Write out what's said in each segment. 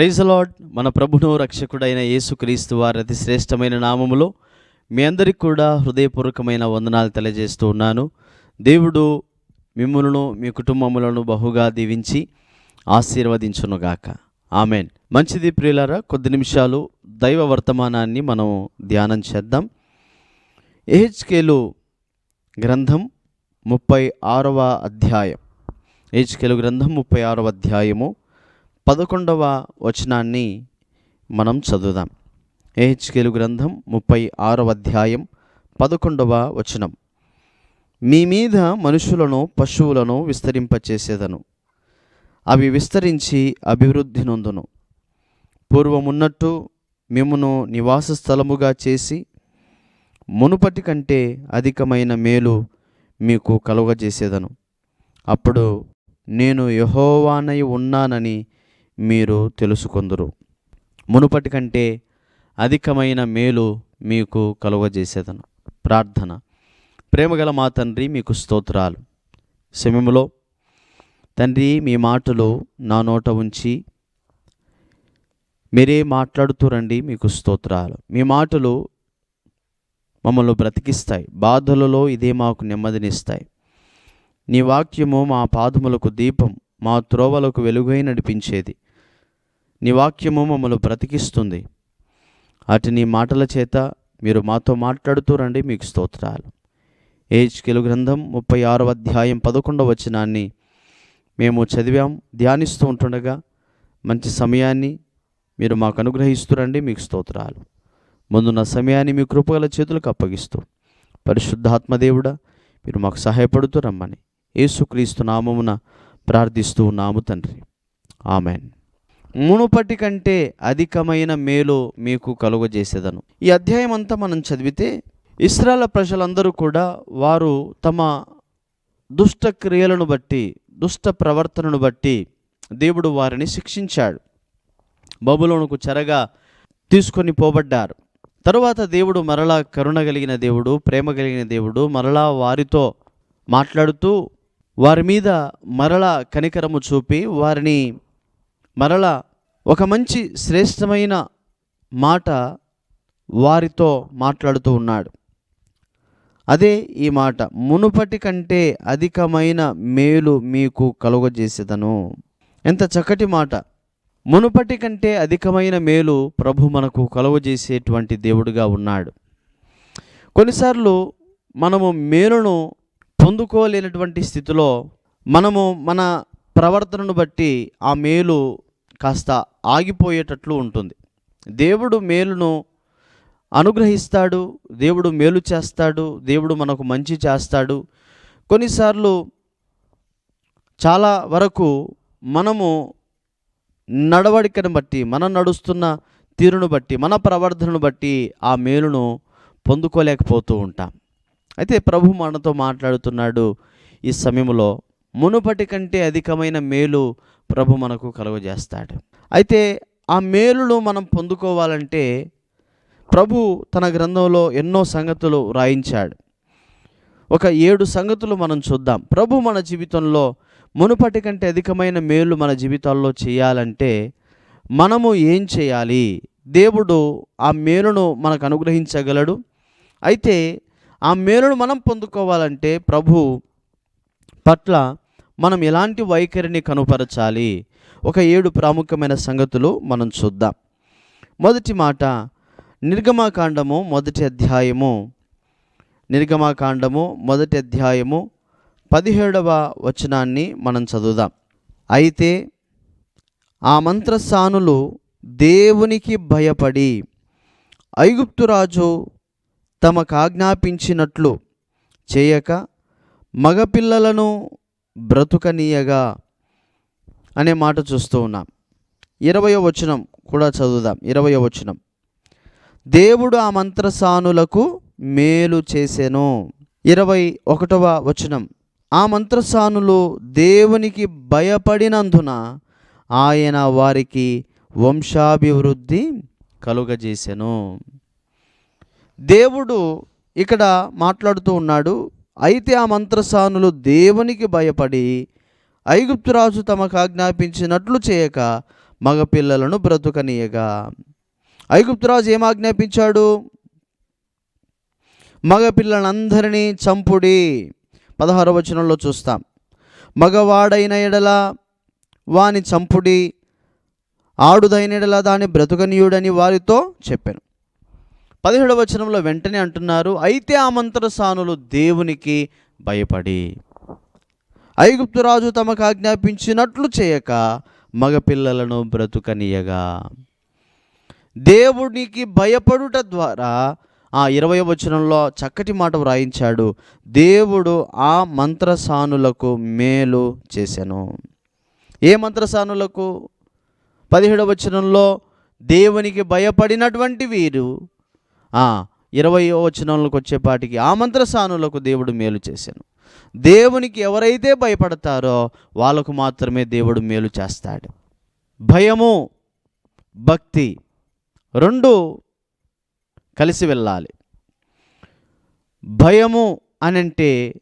Praise lord మన ప్రభును రక్షకుడైన యేసుక్రీస్తు వారి అతి శ్రేష్టమైన నామములో మీ అందరికి కూడా హృదయపూర్వకమైన వందనాలు తెలియజేస్తూ ఉన్నాను. దేవుడు మిమ్ములను మీ కుటుంబములను బహుగా దీవించి ఆశీర్వదించునుగాక. ఆమెన్. మంచిది ప్రియులారా కొద్ది నిమిషాలు దైవ వర్తమానాన్ని మనం ధ్యానం చేద్దాం. ఏహెచ్కేలు గ్రంథం ముప్పై ఆరవ అధ్యాయం. ఏహెచ్కేలు గ్రంథం ముప్పై ఆరవ అధ్యాయము పదకొండవ వచనాన్ని మనం చదువుదాం. ఏహెచ్కేలు గ్రంథం ముప్పై ఆరవ అధ్యాయం పదకొండవ వచనం. మీ మీద మనుషులను పశువులను విస్తరింపచేసేదను. అవి విస్తరించి అభివృద్ధి నొందును. పూర్వమున్నట్టు మిమ్మను నివాస స్థలముగా చేసి మునుపటి కంటే అధికమైన మేలు మీకు కలుగజేసేదను. అప్పుడు నేను యహోవానై ఉన్నానని మీరు తెలుసుకొందురు. మునుపటి కంటే అధికమైన మేలు మీకు కలుగజేసేదను. ప్రార్థన. ప్రేమగల మా తండ్రి మీకు స్తోత్రాలు. సమయంలో తండ్రి మీ మాటలు నా నోట ఉంచి మీరే మాట్లాడుతూ రండి మీకు స్తోత్రాలు. మీ మాటలు మమ్మల్ని బ్రతికిస్తాయి. బాధలలో ఇదే మాకు నెమ్మదినిస్తాయి. నీ వాక్యము మా పాదములకు దీపం మా త్రోవలకు వెలుగై నడిపించేది. నీ వాక్యము మమ్మల్ని బ్రతికిస్తుంది. అటు నీ మాటల చేత మీరు మాతో మాట్లాడుతూ రండి మీకు స్తోత్రాలు. ఏజ్కెలు గ్రంథం ముప్పై ఆరవ అధ్యాయం పదకొండవ వచనాన్ని మేము చదివాం ధ్యానిస్తూ ఉంటుండగా మంచి సమయాన్ని మీరు మాకు అనుగ్రహిస్తురండి మీకు స్తోత్రాలు. ముందున్న సమయాన్ని మీ కృపగల చేతులకు అప్పగిస్తూ పరిశుద్ధాత్మదేవుడా మీరు మాకు సహాయపడుతూ రమ్మని. యేసుక్రీస్తు నామమున ప్రార్థిస్తూ ఉన్నాము తండ్రి. ఆమెన్. మునుపటి కంటే అధికమైన మేలు మీకు కలుగజేసేదను. ఈ అధ్యాయం అంతా మనం చదివితే ఇస్రాల ప్రజలందరూ కూడా వారు తమ దుష్ట క్రియలను బట్టి దుష్ట ప్రవర్తనను బట్టి దేవుడు వారిని శిక్షించాడు. బబులోనుకు చెరగా తీసుకొని పోబడ్డారు. తరువాత దేవుడు మరలా కరుణ కలిగిన దేవుడు ప్రేమ కలిగిన దేవుడు మరలా వారితో మాట్లాడుతూ వారి మీద మరలా కనికరము చూపి వారిని మరలా ఒక మంచి శ్రేష్టమైన మాట వారితో మాట్లాడుతూ ఉన్నాడు. అదే ఈ మాట మునుపటి కంటే అధికమైన మేలు మీకు కలుగజేసేదను. ఎంత చక్కటి మాట. మునుపటి కంటే అధికమైన మేలు ప్రభు మనకు కలుగజేసేటువంటి దేవుడుగా ఉన్నాడు. కొన్నిసార్లు మనము మేలును పొందుకోలేనటువంటి స్థితిలో మనము మన ప్రవర్తనను బట్టి ఆ మేలు కాస్త ఆగిపోయేటట్లు ఉంటుంది. దేవుడు మేలును అనుగ్రహిస్తాడు దేవుడు మేలు చేస్తాడు దేవుడు మనకు మంచి చేస్తాడు. కొన్నిసార్లు చాలా వరకు మనము నడవడికను బట్టి మనం నడుస్తున్న తీరును బట్టి మన ప్రవర్తనను బట్టి ఆ మేలును పొందుకోలేకపోతూ ఉంటాం. అయితే ప్రభు మనతో మాట్లాడుతున్నాడు ఈ సమయంలో. మునుపటి కంటే అధికమైన మేలు ప్రభు మనకు కలుగజేస్తాడు. అయితే ఆ మేలును మనం పొందుకోవాలంటే ప్రభు తన గ్రంథంలో ఎన్నో సంగతులు రాయించాడు. ఒక ఏడు సంగతులు మనం చూద్దాం. ప్రభు మన జీవితంలో మునుపటి కంటే అధికమైన మేలు మన జీవితాల్లో చేయాలంటే మనము ఏం చేయాలి? దేవుడు ఆ మేలును మనకు అనుగ్రహించగలడు. అయితే ఆ మేలును మనం పొందుకోవాలంటే ప్రభు పట్ల మనం ఎలాంటి వైఖరిని కనుపరచాలి? ఒక ఏడు ప్రాముఖ్యమైన సంగతులు మనం చూద్దాం. మొదటి మాట నిర్గమాకాండము మొదటి అధ్యాయము. నిర్గమాకాండము మొదటి అధ్యాయము పదిహేడవ వచనాన్ని మనం చదువుదాం. అయితే ఆ మంత్రసానులు దేవునికి భయపడి ఐగుప్తురాజు తమకు ఆజ్ఞాపించినట్లు చేయక మగపిల్లలను బ్రతుకనీయగా అనే మాట చూస్తూ ఉన్నాం. ఇరవయో వచనం కూడా చదువుదాం. ఇరవయో వచనం. దేవుడు ఆ మంత్రసానులకు మేలు చేసెను. ఇరవై ఒకటవ వచనం. ఆ మంత్రసానులు దేవునికి భయపడినందున ఆయన వారికి వంశాభివృద్ధి కలుగజేసెను. దేవుడు ఇక్కడ మాట్లాడుతూ ఉన్నాడు అయితే ఆ మంత్రసానులు దేవునికి భయపడి ఐగుప్తురాజు తమకు ఆజ్ఞాపించినట్లు చేయక మగపిల్లలను బ్రతుకనీయగా. ఐగుప్తురాజు ఏం ఆజ్ఞాపించాడు? మగపిల్లలందరినీ చంపుడి. పదహారవ వచనంలో చూస్తాం. మగవాడైన ఎడల వాని చంపుడి. ఆడుదైన ఎడల దాని బ్రతుకనీయుడని వారితో చెప్పాను. పదిహేడవ వచనంలో వెంటనే అంటున్నారు అయితే ఆ మంత్రసానులు దేవునికి భయపడి. ఐగుప్తు రాజు తమకు ఆజ్ఞాపించినట్లు చేయక మగపిల్లలను బ్రతుకనీయగా. దేవునికి భయపడుట ద్వారా ఆ ఇరవై వచనంలో చక్కటి మాట వ్రాయించాడు దేవుడు ఆ మంత్రసానులకు మేలు చేశాను ఏ మంత్రసానులకు? పదిహేడవ వచనంలో దేవునికి భయపడినటువంటి వీరు ఇరవయో వచనంలోకి వచ్చేపాటికి ఆ మంత్రసానులకు దేవుడు మేలు చేశాను. దేవునికి ఎవరైతే భయపడతారో వాళ్ళకు మాత్రమే దేవుడు మేలు చేస్తాడు. భయము భక్తి రెండు కలిసి వెళ్ళాలి. భయము అనంటే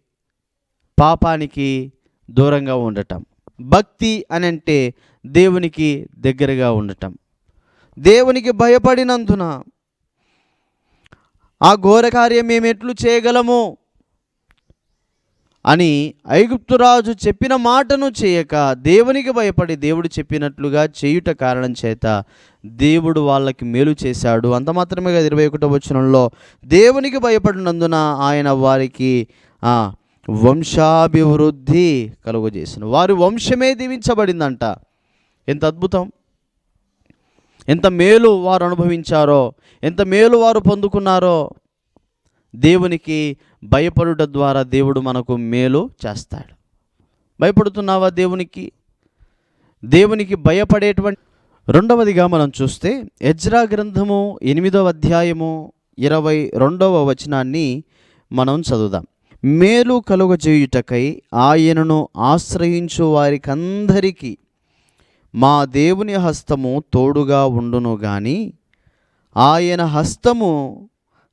పాపానికి దూరంగా ఉండటం. భక్తి అనంటే దేవునికి దగ్గరగా ఉండటం. దేవునికి భయపడినందున ఆ ఘోర కార్యం మేము ఎట్లు చేయగలము? అని ఐగుప్తురాజు చెప్పిన మాటను చేయక దేవునికి భయపడి దేవుడు చెప్పినట్లుగా చేయుట కారణం చేత దేవుడు వాళ్ళకి మేలు చేశాడు. అంత మాత్రమే కదా ఇరవై ఒకటో వచనంలో దేవునికి భయపడినందున ఆయన వారికి వంశాభివృద్ధి కలుగజేసిన వారి వంశమే దీవించబడిందంట. ఎంత అద్భుతం! ఎంత మేలు వారు అనుభవించారో ఎంత మేలు వారు పొందుకున్నారో దేవునికి భయపడుట ద్వారా దేవుడు మనకు మేలు చేస్తాడు. భయపడుతున్నావా దేవునికి? దేవునికి భయపడేటువంటి రెండవదిగా మనం చూస్తే ఎజ్రా గ్రంథము ఎనిమిదవ అధ్యాయము ఇరవై రెండవ వచనాన్ని మనం చదువుదాం. మేలు కలుగజేయుటకై ఆయనను ఆశ్రయించు వారికందరికీ మా దేవుని హస్తము తోడుగా ఉండును గాని ఆయన హస్తము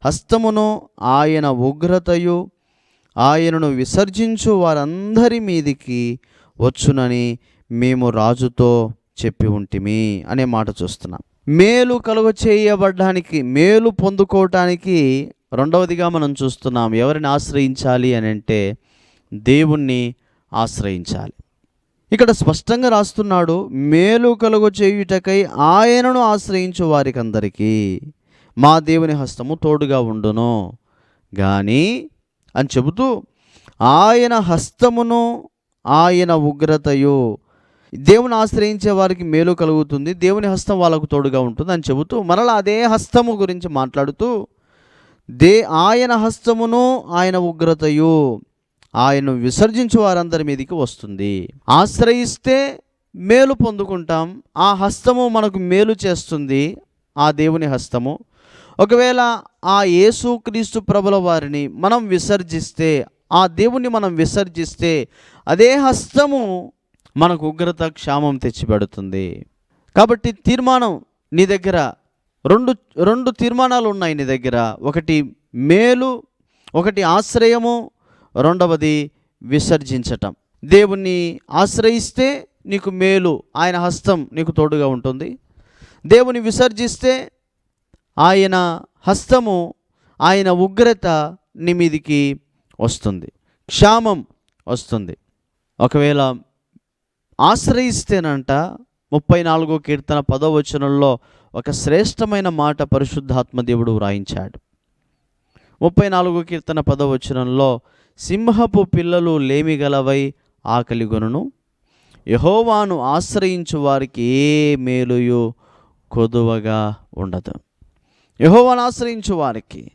హస్తమును ఆయన ఉగ్రతయు ఆయనను విసర్జించు వారందరి మీదికి వచ్చునని మేము రాజుతో చెప్పి ఉంటిమి అనే మాట చూస్తున్నాం. మేలు కలుగ చేయబడ్డానికి మేలు పొందుకోవటానికి రెండవదిగా మనం చూస్తున్నాం ఎవరిని ఆశ్రయించాలి అని అంటే దేవుణ్ణి ఆశ్రయించాలి. ఇక్కడ స్పష్టంగా రాస్తున్నాడు మేలు కలుగు చేయుటకై ఆయనను ఆశ్రయించు వారికందరికీ మా దేవుని హస్తము తోడుగా ఉండును. కానీ అని చెబుతూ ఆయన హస్తమును ఆయన ఉగ్రతయు దేవుని ఆశ్రయించే వారికి మేలు కలుగుతుంది దేవుని హస్తం వాళ్ళకు తోడుగా ఉంటుంది అని చెబుతూ మరలా అదే హస్తము గురించి మాట్లాడుతూ దే ఆయన హస్తమును ఆయన ఉగ్రతయు ఆయన్ను విసర్జించు వారందరి మీదకి వస్తుంది. ఆశ్రయిస్తే మేలు పొందుకుంటాం. ఆ హస్తము మనకు మేలు చేస్తుంది. ఆ దేవుని హస్తము. ఒకవేళ ఆ యేసు క్రీస్తు ప్రభుల వారిని మనం విసర్జిస్తే ఆ దేవుణ్ణి మనం విసర్జిస్తే అదే హస్తము మనకు ఉగ్రత క్షామం తెచ్చిపెడుతుంది. కాబట్టి తీర్మానం నీ దగ్గర రెండు రెండు తీర్మానాలు ఉన్నాయి నీ దగ్గర. ఒకటి మేలు ఒకటి ఆశ్రయము రెండవది విసర్జించటం. దేవుణ్ణి ఆశ్రయిస్తే నీకు మేలు ఆయన హస్తం నీకు తోడుగా ఉంటుంది. దేవుని విసర్జిస్తే ఆయన హస్తము ఆయన ఉగ్రత నీ మీదికి వస్తుంది. క్షామం వస్తుంది. ఒకవేళ ఆశ్రయిస్తేనంట ముప్పై నాలుగో కీర్తన పదో వచనంలో ఒక శ్రేష్టమైన మాట పరిశుద్ధాత్మ దేవుడు వ్రాయించాడు. ముప్పై నాలుగో కీర్తన పదో వచనంలో సింహపు పిల్లలు లేమిగలవై ఆకలిగొనును యహోవాను ఆశ్రయించు వారికి ఏ మేలుయు కొదువగా ఉండదు. యహోవాను ఆశ్రయించు వారికి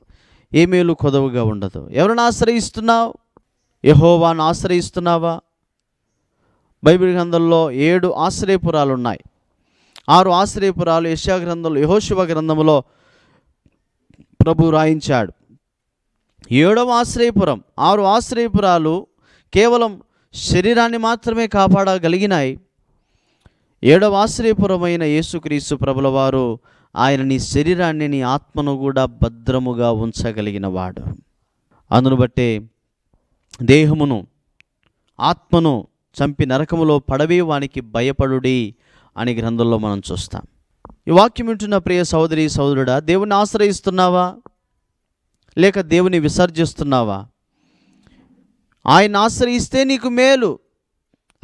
ఏ మేలు కొదవగా ఉండదు. ఎవరిని ఆశ్రయిస్తున్నావు? యహోవాను ఆశ్రయిస్తున్నావా? బైబిల్ గ్రంథంలో ఏడు ఆశ్రయపురాలు ఉన్నాయి ఆరు ఆశ్రయపురాలు యశా గ్రంథంలో యహోశివ గ్రంథంలో ప్రభు రాయించాడు. ఏడవ ఆశ్రయపురం. ఆరు ఆశ్రయపురాలు కేవలం శరీరాన్ని మాత్రమే కాపాడగలిగినాయి. ఏడవ ఆశ్రయపురమైన యేసుక్రీస్తు ప్రభుల వారు ఆయన నీ శరీరాన్ని నీ ఆత్మను కూడా భద్రముగా ఉంచగలిగిన వాడు అందును బట్టే దేహమును ఆత్మను చంపి నరకములో పడవేవానికి భయపడుడి అని గ్రంథంలో మనం చూస్తాం. ఈ వాక్యం వింటున్న ప్రియ సహోదరి సహోదరుడా దేవుని ఆశ్రయిస్తున్నావా? లేక దేవుని విసర్జిస్తున్నావా? ఆయన ఆశ్రయిస్తే నీకు మేలు.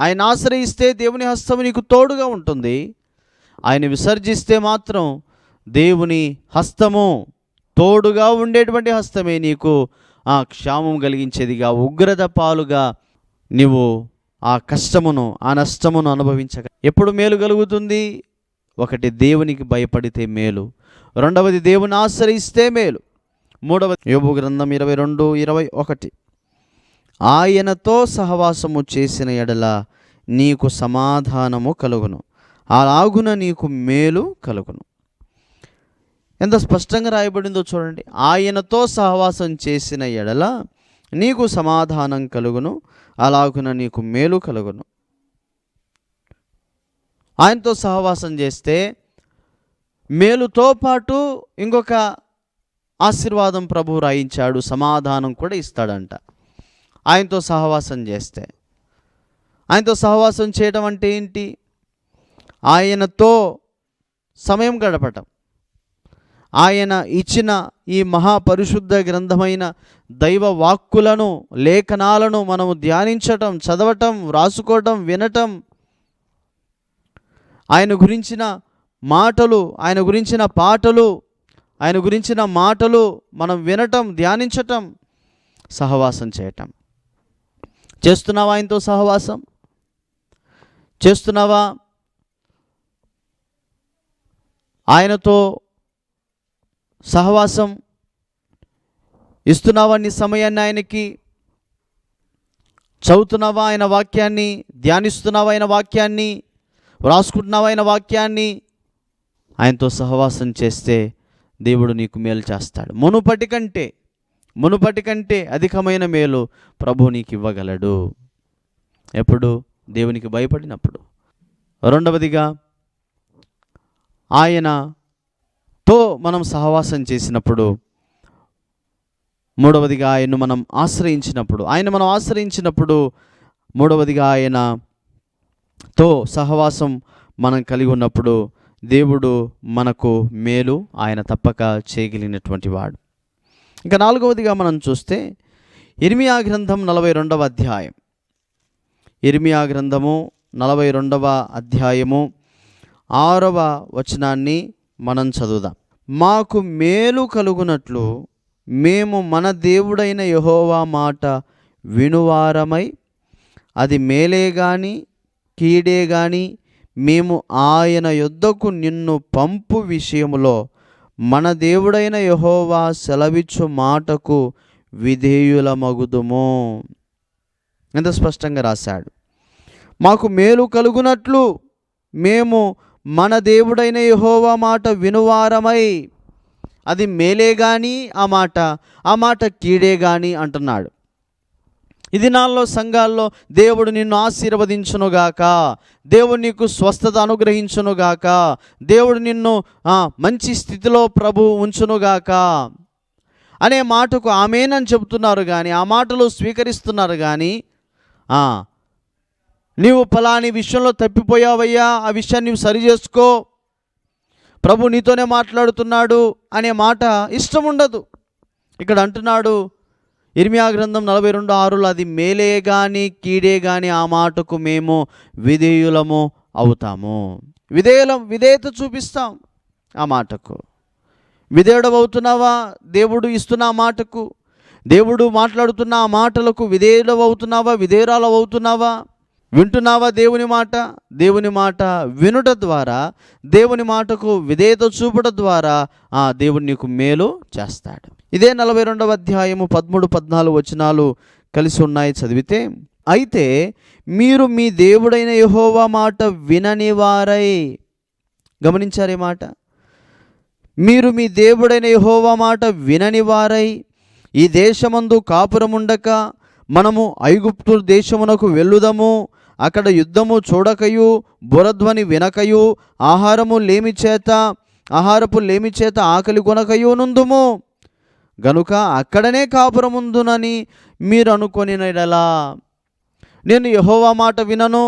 ఆయన ఆశ్రయిస్తే దేవుని హస్తం నీకు తోడుగా ఉంటుంది. ఆయన విసర్జిస్తే మాత్రం దేవుని హస్తము తోడుగా ఉండేటువంటి హస్తమే నీకు ఆ క్షామం కలిగించేదిగా ఉగ్రత పాలుగా నీవు ఆ కష్టమును ఆ నష్టమును అనుభవించక ఎప్పుడు మేలు కలుగుతుంది? ఒకటి దేవునికి భయపడితే మేలు. రెండవది దేవుని ఆశ్రయిస్తే మేలు. మూడవ యోబు గ్రంథం ఇరవై రెండు ఇరవై ఒకటి. ఆయనతో సహవాసము చేసిన ఎడల నీకు సమాధానము కలుగును. అలాగున నీకు మేలు కలుగును. ఎంత స్పష్టంగా రాయబడిందో చూడండి. ఆయనతో సహవాసం చేసిన ఎడల నీకు సమాధానం కలుగును. అలాగున నీకు మేలు కలుగును. ఆయనతో సహవాసం చేస్తే మేలుతో పాటు ఇంకొక ఆశీర్వాదం ప్రభు రాయించాడు సమాధానం కూడా ఇస్తాడంట. ఆయనతో సహవాసం చేస్తే. ఆయనతో సహవాసం చేయడం అంటే ఏంటి? ఆయనతో సమయం గడపటం. ఆయన ఇచ్చిన ఈ మహాపరిశుద్ధ గ్రంథమైన దైవ వాక్కులను లేఖనాలను మనము ధ్యానించటం చదవటం వ్రాసుకోవటం వినటం ఆయన గురించిన మాటలు ఆయన గురించిన పాటలు ఆయన గురించిన మాటలు మనం వినటం ధ్యానించటం సహవాసం చేయటం. చేస్తున్నావా ఆయనతో సహవాసం? చేస్తున్నావా ఆయనతో సహవాసం? ఇస్తున్నావా నీ సమయాన్ని ఆయనకి? చదువుతున్నావా ఆయన వాక్యాన్ని? ధ్యానిస్తున్నావా ఆయన వాక్యాన్ని? వ్రాసుకుంటున్నావా ఆయన వాక్యాన్ని? ఆయనతో సహవాసం చేస్తే దేవుడు నీకు మేలు చేస్తాడు. మునుపటి కంటే మునుపటి కంటే అధికమైన మేలు ప్రభు నీకు ఇవ్వగలడు. ఎప్పుడు? దేవునికి భయపడినప్పుడు. రెండవదిగా ఆయనతో మనం సహవాసం చేసినప్పుడు. మూడవదిగా ఆయన్ను మనం ఆశ్రయించినప్పుడు. ఆయన మనం ఆశ్రయించినప్పుడు మూడవదిగా ఆయనతో సహవాసం మనం కలిగి ఉన్నప్పుడు దేవుడు మనకు మేలు ఆయన తప్పక చేయగలిగినటువంటి వాడు. ఇంకా నాలుగవదిగా మనం చూస్తే ఇర్మియా గ్రంథం నలభై రెండవ అధ్యాయం. ఇర్మియా గ్రంథము నలభై రెండవ అధ్యాయము ఆరవ వచనాన్ని మనం చదువుదాం. మాకు మేలు కలుగునట్లు మేము మన దేవుడైన యహోవా మాట వినువారమై అది మేలే కానీ కీడే కానీ మేము ఆయన యొద్దకు నిన్ను పంపు విషయంలో మన దేవుడైన యహోవా సెలవిచ్చు మాటకు విధేయుల మగుదుము ఎంత స్పష్టంగా రాశాడు. మాకు మేలు కలుగునట్లు మేము మన దేవుడైన యహోవా మాట వినువారమై అది మేలే కానీ ఆ మాట ఆ మాట కీడే కానీ అంటున్నాడు. ఈ దినాల్లో సంఘాల్లో దేవుడు నిన్ను ఆశీర్వదించునుగాక దేవుడు నీకు స్వస్థత అనుగ్రహించునుగాక దేవుడు నిన్ను మంచి స్థితిలో ప్రభు ఉంచునుగాక అనే మాటకు ఆమెనని చెబుతున్నారు కానీ ఆ మాటలు స్వీకరిస్తున్నారు కానీ నీవు ఫలాని విషయంలో తప్పిపోయావయ్యా ఆ విషయాన్ని నీవు సరి చేసుకో. ప్రభు నీతోనే మాట్లాడుతున్నాడు అనే మాట ఇష్టం ఉండదు ఇక్కడ అంటున్నాడు ఇర్మియా గ్రంథం నలభై రెండు ఆరులో అది మేలే గాని కీడే గాని ఆ మాటకు మేము విధేయులము అవుతాము. విధేయులం విధేయత చూపిస్తాం ఆ మాటకు. విధేయుడవవుతున్నావా? దేవుడు ఇస్తున్న ఆ మాటకు. దేవుడు మాట్లాడుతున్న ఆ మాటలకు విధేయులు అవుతున్నావా విధేయురాలు అవుతున్నావా వింటున్నావా దేవుని మాట? దేవుని మాట వినుట ద్వారా దేవుని మాటకు విధేయత చూపుట ద్వారా ఆ దేవుడు నీకు మేలు చేస్తాడు. ఇదే నలభై రెండవ అధ్యాయము పదమూడు పద్నాలుగు వచనాలు కలిసి ఉన్నాయి చదివితే అయితే మీరు మీ దేవుడైన యహోవా మాట వినని వారై. గమనించారే మాట? మీరు మీ దేవుడైన యహోవా మాట వినని వారై. ఈ దేశమందు కాపురముండక మనము ఐగుప్తు దేశమునకు వెళ్ళుదము. అక్కడ యుద్ధము చూడకయు బురధ్వని వినకయు ఆహారము లేమి చేత ఆహారపు లేమి చేత ఆకలి కొనకయు నుందుము. గనుక అక్కడనే కాపురముందునని మీరు అనుకొనినడలా నేను యహోవా మాట వినను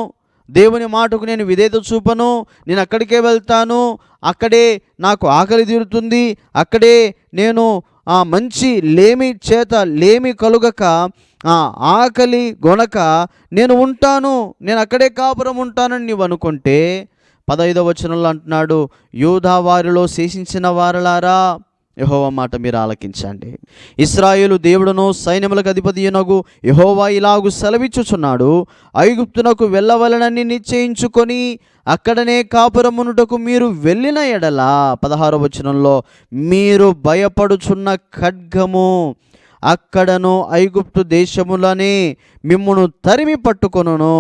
దేవుని మాటకు నేను విధేత చూపను నేను అక్కడికే వెళ్తాను అక్కడే నాకు ఆకలి తీరుతుంది అక్కడే నేను ఆ మంచి లేమి చేత లేమి కలుగక ఆ ఆకలి గొనక నేను ఉంటాను నేను అక్కడే కాపురం ఉంటానని నీవు అనుకుంటే పదహైదవ వచనంలో అంటున్నాడు యూదా వారిలో శేషించిన వారలారా యహోవా మాట మీరు ఆలకించండి. ఇస్రాయేలు దేవుడును సైన్యములకు అధిపతియునగు యహోవా ఇలాగు సెలవిచ్చుచున్నాడు. ఐగుప్తునకు వెళ్ళవలనని నిశ్చయించుకొని అక్కడనే కాపురమునుటకు మీరు వెళ్ళిన ఎడల పదహారవ వచనంలో మీరు భయపడుచున్న ఖడ్గము అక్కడను ఐగుప్తు దేశములనే మిమ్మును తరిమి పట్టుకొనును.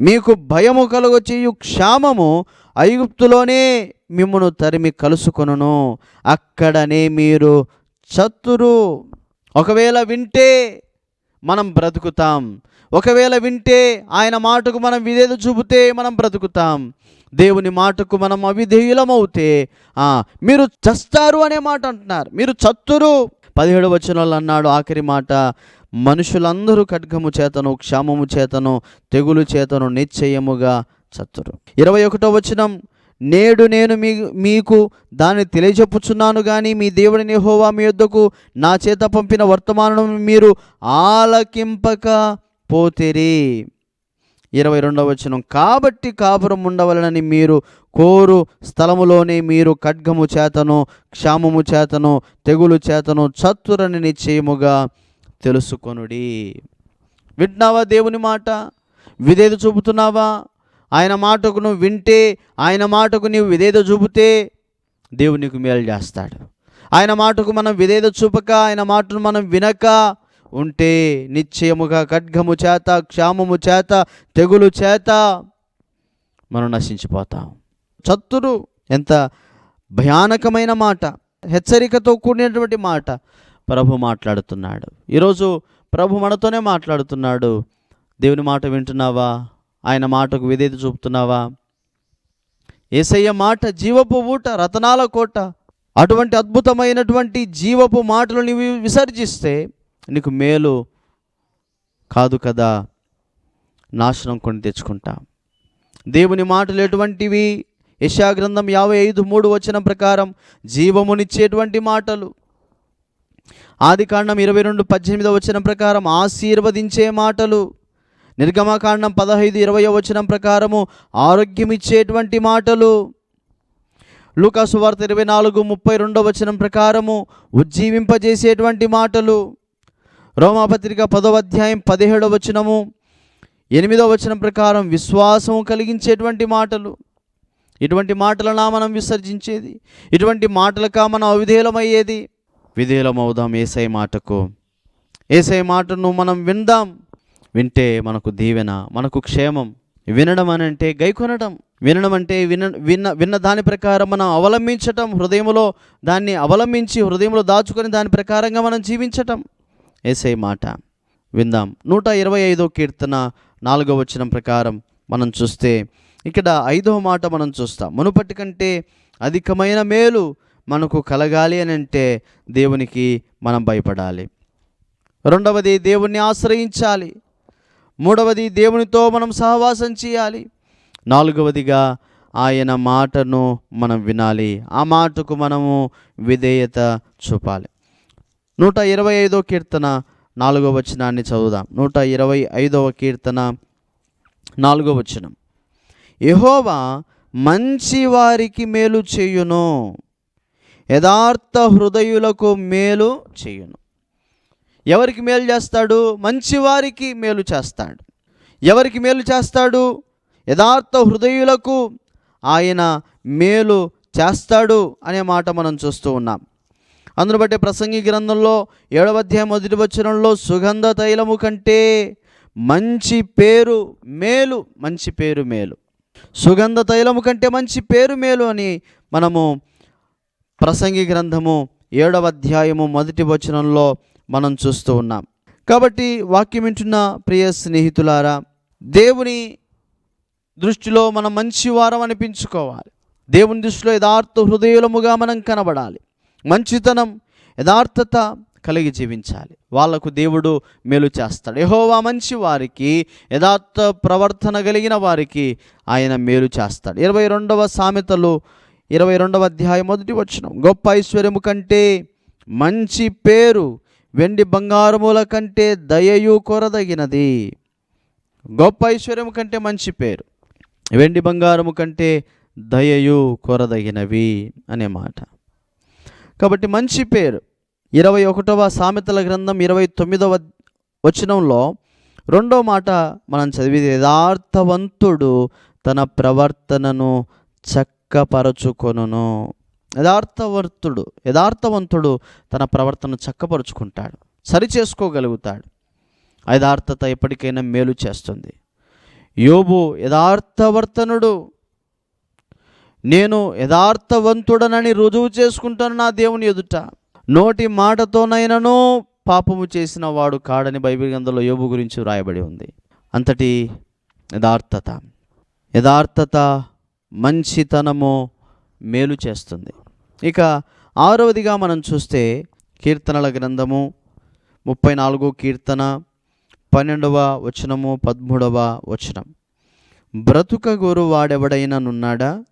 మీకు భయము కలుగ చేయు క్షామము ఐగుప్తులోనే మిమ్మను తరిమి కలుసుకొనును. అక్కడనే మీరు చతురు. ఒకవేళ వింటే మనం బ్రతుకుతాం. ఒకవేళ వింటే ఆయన మాటకు మనం విధేత చూపితే మనం బ్రతుకుతాం. దేవుని మాటకు మనం అవిధేయులమవుతే మీరు చస్తారు అనే మాట అంటున్నారు. మీరు చత్తురు పదిహేడు వచనాలు అన్నాడు ఆఖరి మాట. మనుషులందరూ ఖడ్గము చేతను క్షామము చేతను తెగులు చేతను నిశ్చయముగా చత్తురు. ఇరవై ఒకటో వచనం నేడు నేను మీ మీకు దాన్ని తెలియజెప్పుచున్నాను కానీ మీ దేవుడిని హోవా మీ యొద్దకు నా చేత పంపిన వర్తమానం మీరు ఆలకింపక పోతిరి. ఇరవై రెండవ వచనం కాబట్టి కాపురం ఉండవలనని మీరు కోరు స్థలములోనే మీరు ఖడ్గము చేతను క్షామము చేతను తెగులు చేతను చత్తురని నిశ్చయముగా తెలుసుకొనుడి. వింటున్నావా దేవుని మాట? విదేది చూపుతున్నావా? ఆయన మాటకు నువ్వు వింటే ఆయన మాటకు నీవు విధేత చూపితే దేవుడు నీకు మేలు చేస్తాడు. ఆయన మాటకు మనం విధేత చూపక ఆయన మాటను మనం వినక ఉంటే నిశ్చయముగా ఖడ్గము చేత క్షామము చేత తెగులు చేత మనం నశించిపోతాం. చత్తురు ఎంత భయానకమైన మాట హెచ్చరికతో కూడినటువంటి మాట ప్రభు మాట్లాడుతున్నాడు. ఈరోజు ప్రభు మనతోనే మాట్లాడుతున్నాడు. దేవుని మాట వింటున్నావా? ఆయన మాటకు విధేత చూపుతున్నావా? ఏసయ్య మాట జీవపు ఊట రతనాల కోట అటువంటి అద్భుతమైనటువంటి జీవపు మాటలు నీవు విసర్జిస్తే నీకు మేలు కాదు కదా. నాశనం కొని తెచ్చుకుంటా. దేవుని మాటలు ఎటువంటివి? యశాగ్రంథం యాభై ఐదు మూడు వచ్చిన ప్రకారం జీవమునిచ్చేటువంటి మాటలు. ఆది కాండం ఇరవై రెండు పద్దెనిమిదవ వచ్చిన ప్రకారం ఆశీర్వదించే మాటలు. నిర్గమకాండం పదహైదు ఇరవై వచనం ప్రకారము ఆరోగ్యం ఇచ్చేటువంటి మాటలు. లూకాసు వార్త ఇరవై నాలుగు ముప్పై రెండవ వచనం ప్రకారము ఉజ్జీవింపజేసేటువంటి మాటలు. రోమాపత్రిక పదవ అధ్యాయం పదిహేడవ వచనము ఎనిమిదవ వచనం ప్రకారం విశ్వాసం కలిగించేటువంటి మాటలు. ఇటువంటి మాటలనా మనం విసర్జించేది? ఇటువంటి మాటలకా మనం అవిధేయులమయ్యేది? విధేయులమవుదాం ఏసై మాటకు. ఏసై మాటను మనం విందాం. వింటే మనకు దీవెన మనకు క్షేమం. వినడం అని అంటే గైకొనడం వినడం అంటే విన విన్న విన్న దాని ప్రకారం మనం అవలంబించటం హృదయంలో దాన్ని అవలంబించి హృదయంలో దాచుకొని దాని ప్రకారంగా మనం జీవించటం. ఏసే మాట. విందాం. నూట ఇరవై ఐదో కీర్తన నాలుగో వచనం ప్రకారం మనం చూస్తే ఇక్కడ ఐదవ మాట మనం చూస్తాం. మునుపటి కంటే అధికమైన మేలు మనకు కలగాలి అని అంటే దేవునికి మనం భయపడాలి. రెండవది దేవుణ్ణి ఆశ్రయించాలి. మూడవది దేవునితో మనం సహవాసం చేయాలి. నాలుగవదిగా ఆయన మాటను మనం వినాలి. ఆ మాటకు మనము విధేయత చూపాలి. నూట ఇరవై ఐదో కీర్తన నాలుగో వచనాన్ని చదువుదాం. నూట ఇరవై ఐదవ కీర్తన నాలుగో వచనం. యహోవా మంచి వారికి మేలు చేయును. యథార్థ హృదయులకు మేలు చేయును. ఎవరికి మేలు చేస్తాడు? మంచివారికి మేలు చేస్తాడు. ఎవరికి మేలు చేస్తాడు? యథార్థ హృదయులకు ఆయన మేలు చేస్తాడు అనే మాట మనం చూస్తూ ఉన్నాం. అందును బట్టి ప్రసంగి గ్రంథంలో ఏడవ అధ్యాయం మొదటి వచనంలో సుగంధ తైలము కంటే మంచి పేరు మేలు మంచి పేరు మేలు. సుగంధ తైలము కంటే మంచి పేరు మేలు అని మనము ప్రసంగి గ్రంథము ఏడవ అధ్యాయము మొదటి వచనంలో మనం చూస్తూ ఉన్నాం. కాబట్టి వాక్యం వింటున్న ప్రియ స్నేహితులారా దేవుని దృష్టిలో మనం మంచి వారం అనిపించుకోవాలి. దేవుని దృష్టిలో యథార్థ హృదయముగా మనం కనబడాలి. మంచితనం యథార్థత కలిగి జీవించాలి. వాళ్ళకు దేవుడు మేలు చేస్తాడు. ఎహోవా మంచి వారికి యథార్థ ప్రవర్తన కలిగిన వారికి ఆయన మేలు చేస్తాడు. ఇరవై రెండవ సామెతలు ఇరవై రెండవ అధ్యాయం మొదటి వచ్చిన గొప్ప ఐశ్వర్యము కంటే మంచి పేరు వెండి బంగారముల కంటే దయయు కొరదగినది. గొప్ప ఐశ్వర్యం కంటే మంచి పేరు. వెండి బంగారము కంటే దయయు కొరదగినవి అనే మాట. కాబట్టి మంచి పేరు. ఇరవై ఒకటవ సామెతల గ్రంథం ఇరవై తొమ్మిదవ వచనంలో రెండో మాట మనం చదివితే యథార్థవంతుడు తన ప్రవర్తనను చక్కపరచుకొనును. యథార్థవర్తుడు యథార్థవంతుడు తన ప్రవర్తన చక్కపరుచుకుంటాడు సరి చేసుకోగలుగుతాడు యథార్థత ఎప్పటికైనా మేలు చేస్తుంది. యోబు యథార్థవర్తనుడు. నేను యథార్థవంతుడనని రుజువు చేసుకుంటాను నా దేవుని ఎదుట. నోటి మాటతోనైనను పాపము చేసిన వాడు కాడని బైబిల్ గ్రంథంలో యోబు గురించి వ్రాయబడి ఉంది. అంతటి యథార్థత. యథార్థత మంచితనము మేలు చేస్తుంది. ఇక ఆరవదిగా మనం చూస్తే కీర్తనల గ్రంథము ముప్పై నాలుగో కీర్తన పన్నెండవ వచనము పదమూడవ వచనం. బ్రతుకగోరు వాడెవడైనా నున్నాడా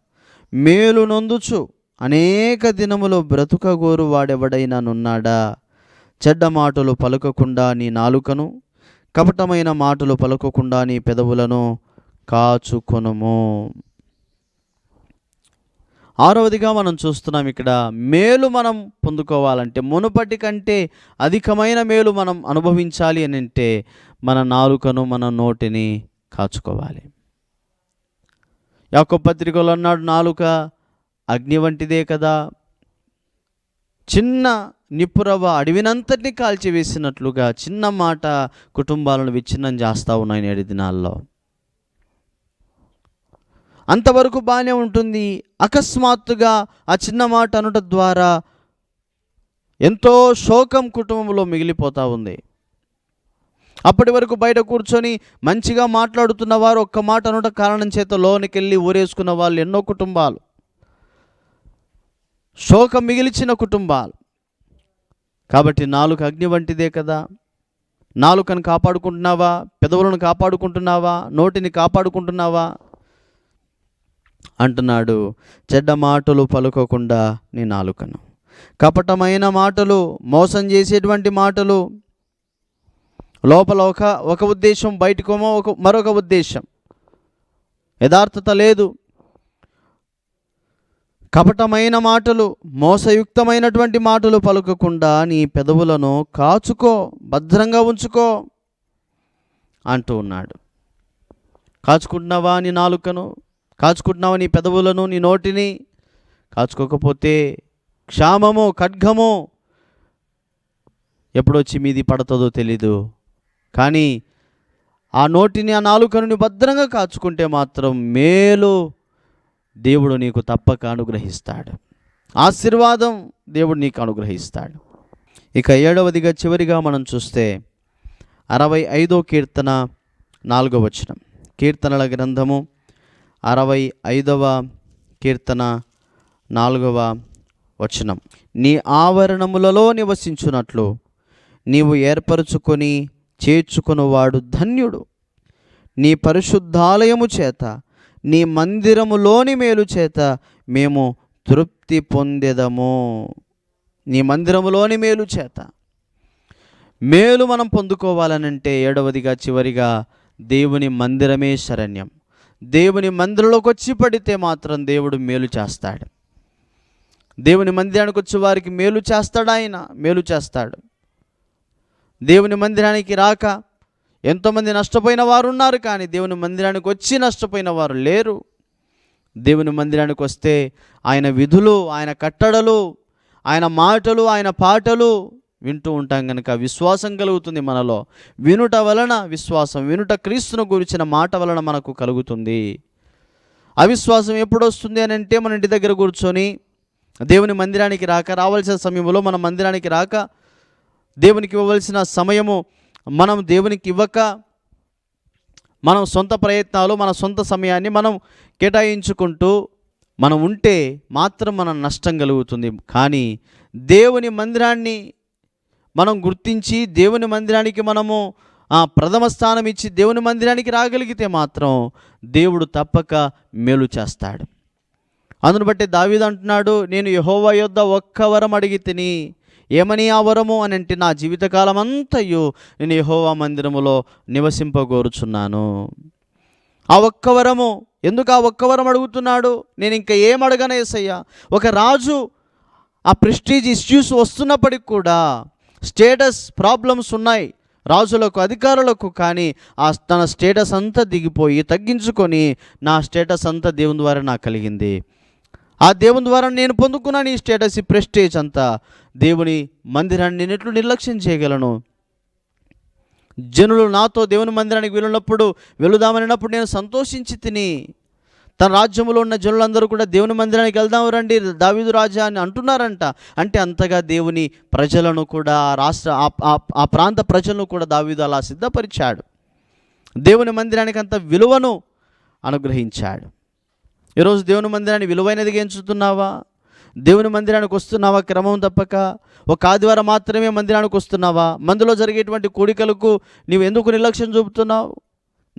మేలు నొందుచు. అనేక దినములు బ్రతుకగోరు వాడెవడైనా నున్నాడా చెడ్డ మాటలు పలుకకుండా నీ నాలుకను కపటమైన మాటలు పలుకకుండా నీ పెదవులను కాచుకొనుము. ఆరవదిగా మనం చూస్తున్నాం ఇక్కడ మేలు మనం పొందుకోవాలంటే మునుపటి కంటే అధికమైన మేలు మనం అనుభవించాలి అని అంటే మన నాలుకను మన నోటిని కాచుకోవాలి. యాకో పత్రికలో అన్నాడు నాలుక అగ్ని వంటిదే కదా. చిన్న నిప్పురవ్వ అడవినంతటిని కాల్చివేసినట్లుగా చిన్న మాట కుటుంబాలను విచ్ఛిన్నం చేస్తూ ఉన్నాయి నేటి దినాల్లో. అంతవరకు బాగానే ఉంటుంది. అకస్మాత్తుగా ఆ చిన్న మాట అనుట ద్వారా ఎంతో శోకం కుటుంబంలో మిగిలిపోతూ ఉంది. అప్పటి వరకు బయట కూర్చొని మంచిగా మాట్లాడుతున్న వారు ఒక్క మాట అనుట కారణం చేత లోనికి వెళ్ళి ఊరేసుకున్న వాళ్ళు ఎన్నో కుటుంబాలు. శోకం మిగిల్చిన కుటుంబాలు. కాబట్టి నాలుగు అగ్ని వంటిదే కదా. నాలుకను కాపాడుకుంటున్నావా? పెదవులను కాపాడుకుంటున్నావా? నోటిని కాపాడుకుంటున్నావా? అంటున్నాడు చెడ్డ మాటలు పలుకోకుండా నీ నాలుకను. కపటమైన మాటలు మోసం చేసేటువంటి మాటలు. లోపల ఒక ఒక ఉద్దేశం బయటకేమో ఒక మరొక ఉద్దేశం. యథార్థత లేదు. కపటమైన మాటలు మోసయుక్తమైనటువంటి మాటలు పలుకకుండా నీ పెదవులను కాచుకో భద్రంగా ఉంచుకో అంటూ ఉన్నాడు. కాచుకుంటున్నావా నీ నాలుకను? కాచుకుంటున్నావు నీ పెదవులను నీ నోటిని. కాచుకోకపోతే క్షామము ఖడ్గము ఎప్పుడొచ్చి మీది పడుతుందో తెలీదు. కానీ ఆ నోటిని ఆ నాలుకను భద్రంగా కాచుకుంటే మాత్రం మేలు. దేవుడు నీకు తప్పక అనుగ్రహిస్తాడు. ఆశీర్వాదం దేవుడు నీకు అనుగ్రహిస్తాడు. ఇక ఏడవదిగా చివరిగా మనం చూస్తే అరవై ఐదో కీర్తన నాలుగో వచనం. కీర్తనల గ్రంథము అరవై ఐదవ కీర్తన నాలుగవ వచనం. నీ ఆవరణములలో నివసించున్నట్లు నీవు ఏర్పరచుకొని చేర్చుకునివాడు ధన్యుడు. నీ పరిశుద్ధాలయము చేత నీ మందిరములోని మేలు చేత మేము తృప్తి పొందేదము. నీ మందిరములోని మేలు చేత. మేలు మనం పొందుకోవాలనంటే ఏడవదిగా చివరిగా దేవుని మందిరమే శరణ్యం. దేవుని మందిరంలోకి వచ్చి పడితే మాత్రం దేవుడు మేలు చేస్తాడు. దేవుని మందిరానికి వచ్చే వారికి మేలు చేస్తాడు ఆయన మేలు చేస్తాడు. దేవుని మందిరానికి రాక ఎంతోమంది నష్టపోయిన వారు ఉన్నారు కానీ దేవుని మందిరానికి వచ్చి నష్టపోయిన వారు లేరు. దేవుని మందిరానికి వస్తే ఆయన విధులు ఆయన కట్టడలు ఆయన మాటలు ఆయన పాటలు వింటూ ఉంటాం కనుక విశ్వాసం కలుగుతుంది మనలో. వినుట వలన విశ్వాసం వినుట క్రీస్తును గురించిన మాట వలన మనకు కలుగుతుంది. అవిశ్వాసం ఎప్పుడు వస్తుంది అని అంటే మన ఇంటి దగ్గర కూర్చొని దేవుని మందిరానికి రాక రావాల్సిన సమయంలో మన మందిరానికి రాక దేవునికి ఇవ్వవలసిన సమయము మనం దేవునికి ఇవ్వక మనం సొంత ప్రయత్నాలు మన సొంత సమయాన్ని మనం కేటాయించుకుంటూ మనం ఉంటే మాత్రం మన నష్టం కలుగుతుంది. కానీ దేవుని మందిరాన్ని మనం గుర్తించి దేవుని మందిరానికి మనము ఆ, ప్రథమ స్థానం ఇచ్చి దేవుని మందిరానికి రాగలిగితే మాత్రం దేవుడు తప్పక మేలు చేస్తాడు. అందును బట్టి దావీదు అంటున్నాడు నేను యహోవా యొద్ద ఒక్క వరం అడిగి తిని ఏమని ఆ వరము? అని అంటే నా జీవితకాలం అంతయు నేను యహోవా మందిరములో నివసింపగోరుచున్నాను. ఆ ఒక్క వరము? ఎందుకు ఆ ఒక్క వరం అడుగుతున్నాడు? నేను ఇంకా ఏం అడగను ఒక రాజు ఆ ప్రెస్టీజ్ ఇష్యూస్ వస్తున్నప్పటికి కూడా స్టేటస్ ప్రాబ్లమ్స్ ఉన్నాయి. రాజులకు అధికారులకు కానీ ఆ తన స్టేటస్ అంతా దిగిపోయి తగ్గించుకొని నా స్టేటస్ అంతా దేవుని ద్వారా నాకు కలిగింది. ఆ దేవుని ద్వారా నేను పొందుకున్నాను ఈ స్టేటస్ ఈ ప్రెస్టేజ్ అంతా. దేవుని మందిరాన్ని నేను ఎట్లు నిర్లక్ష్యం చేయగలను? జనులు నాతో దేవుని మందిరానికి వెళ్ళినప్పుడు వెళుదామనినప్పుడు నేను సంతోషించి తిని తన రాజ్యంలో ఉన్న జనులందరూ కూడా దేవుని మందిరానికి వెళ్దాం రండి. దావీదు రాజా అని అంటున్నారంట. అంటే అంతగా దేవుని ప్రజలను కూడా ఆ రాష్ట్ర ఆ- ఆ- ఆ ప్రాంత ప్రజలను కూడా దావీదు అలా సిద్ధపరిచాడు. దేవుని మందిరానికి అంత విలువను అనుగ్రహించాడు. ఈరోజు దేవుని మందిరాన్ని విలువైనదిగా ఎంచుతున్నావా? దేవుని మందిరానికి వస్తున్నావా క్రమం తప్పక? ఒక ఆదివారం మాత్రమే మందిరానికి వస్తున్నావా? మందులో జరిగేటువంటి కోడికలకు నీవు ఎందుకు నిర్లక్ష్యం చూపుతున్నావు?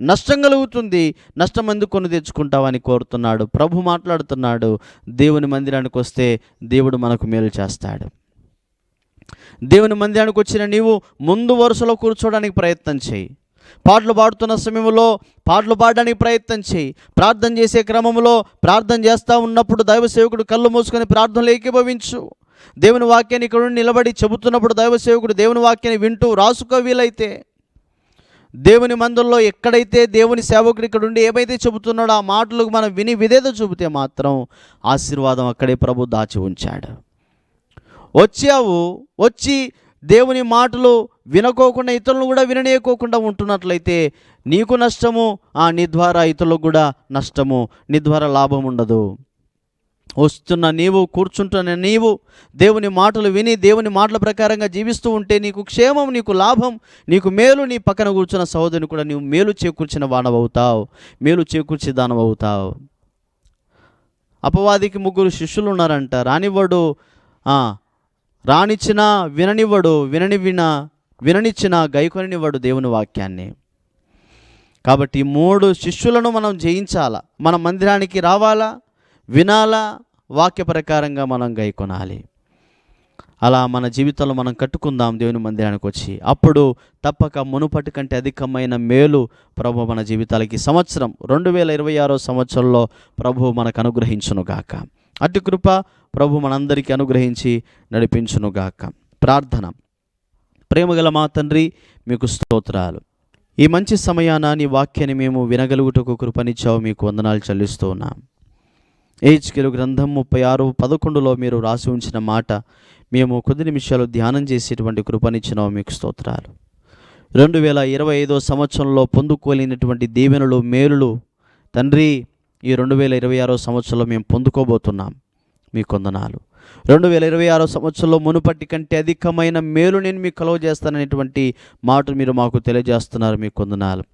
నష్టం కలుగుతుంది. నష్టం ఎందుకు కొని తెచ్చుకుంటావని కోరుతున్నాడు. ప్రభు మాట్లాడుతున్నాడు. దేవుని మందిరానికి వస్తే దేవుడు మనకు మేలు చేస్తాడు. దేవుని మందిరానికి వచ్చిన నీవు ముందు వరుసలో కూర్చోవడానికి ప్రయత్నం చేయి. పాటలు పాడుతున్న సమయంలో పాటలు పాడడానికి ప్రయత్నం చేయి. ప్రార్థన చేసే క్రమంలో ప్రార్థన చేస్తూ ఉన్నప్పుడు దైవ సేవకుడు కళ్ళు మూసుకొని ప్రార్థనలు ఏకీభవించు. దేవుని వాక్యాన్ని ఇక్కడ నిలబడి చెబుతున్నప్పుడు దైవ సేవకుడు దేవుని వాక్యాన్ని వింటూ రాసుకో వీలైతే. దేవుని మందుల్లో ఎక్కడైతే దేవుని సేవకుడు ఇక్కడ ఉండి ఏమైతే చెబుతున్నాడో ఆ మాటలకు మనం విని విధేత చూపితే మాత్రం ఆశీర్వాదం అక్కడే ప్రభు దాచి ఉంచాడు. వచ్చావు వచ్చి దేవుని మాటలు వినకోకుండా ఇతరులను కూడా విననీయకోకుండా ఉంటున్నట్లయితే నీకు నష్టము ఆ నీ ద్వారా ఇతరులకు కూడా నష్టము నీ ద్వారా లాభం ఉండదు. వస్తున్న నీవు కూర్చుంటున్న నీవు దేవుని మాటలు విని దేవుని మాటల ప్రకారంగా జీవిస్తూ ఉంటే నీకు క్షేమం నీకు లాభం నీకు మేలు నీ పక్కన కూర్చున్న సహోదరుని కూడా నీవు మేలు చేకూర్చిన వాడవవుతావు మేలు చేకూర్చి దానవవుతావు. అపవాదికి ముగ్గురు శిష్యులు ఉన్నారంట. రానివ్వడు. రాణిచ్చినా విననివ్వడు. వినని విననివిన విననిచ్చిన గైకొనివ్వడు దేవుని వాక్యాన్ని. కాబట్టి మూడు శిష్యులను మనం జయించాలా? మన మందిరానికి రావాలా? వినాలా వాక్య ప్రకారంగా మనం గైకొనాలి అలా మన జీవితంలో మనం కట్టుకుందాం దేవుని మందిరానికి వచ్చి. అప్పుడు తప్పక మునుపటి కంటే అధికమైన మేలు ప్రభు మన జీవితాలకి. సంవత్సరం రెండు వేల ఇరవై ఆరో సంవత్సరంలో ప్రభు మనకు అనుగ్రహించునుగాక అటు కృప ప్రభు మనందరికీ అనుగ్రహించి నడిపించునుగాక ప్రార్థన. ప్రేమగల మా తండ్రి మీకు స్తోత్రాలు. ఈ మంచి సమయాన నీ వాక్యాన్ని మేము వినగలుగుటకు కృపనిచ్చావు మీకు వందనాలు చెల్లిస్తూ ఉన్నాం. ఏజ్కెలు గ్రంథం ముప్పై ఆరు పదకొండులో మీరు రాసి ఉంచిన మాట మేము కొద్ది నిమిషాలు ధ్యానం చేసేటువంటి కృపనిచ్చిన మీకు స్తోత్రాలు. రెండు వేల ఇరవై ఐదో సంవత్సరంలో పొందుకోలేనటువంటి దీవెనలు మేలులు తండ్రి ఈ రెండు వేల ఇరవై ఆరో సంవత్సరంలో మేము పొందుకోబోతున్నాం మీ కొందనాలు. రెండు వేల ఇరవై ఆరో సంవత్సరంలో మునుపటి కంటే అధికమైన మేలు నేను మీకు కలువ చేస్తాననేటువంటి మాట మీరు మాకు తెలియజేస్తున్నారు మీ కొందనాలు.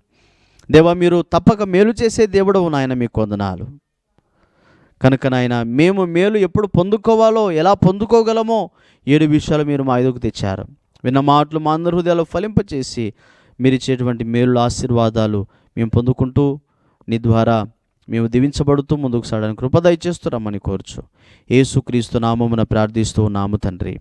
దేవా మీరు తప్పక మేలు చేసే దేవుడు నాయన మీ కొందనాలు. కనుక నాయన మేము మేలు ఎప్పుడు పొందుకోవాలో ఎలా పొందుకోగలమో ఏడు విషయాలు మీరు మా ఎదుగు తెచ్చారు. విన్న మాటలు మా అందరి హృదయాలు ఫలింపచేసి మీరు ఇచ్చేటువంటి మేలు ఆశీర్వాదాలు మేము పొందుకుంటూ నీ ద్వారా మేము దీవించబడుతూ ముందుకు సాగడానికి కృప దయచేస్తున్నామని కోరుచు. ఏసుక్రీస్తు నామమున ప్రార్థిస్తూ నాము తండ్రి.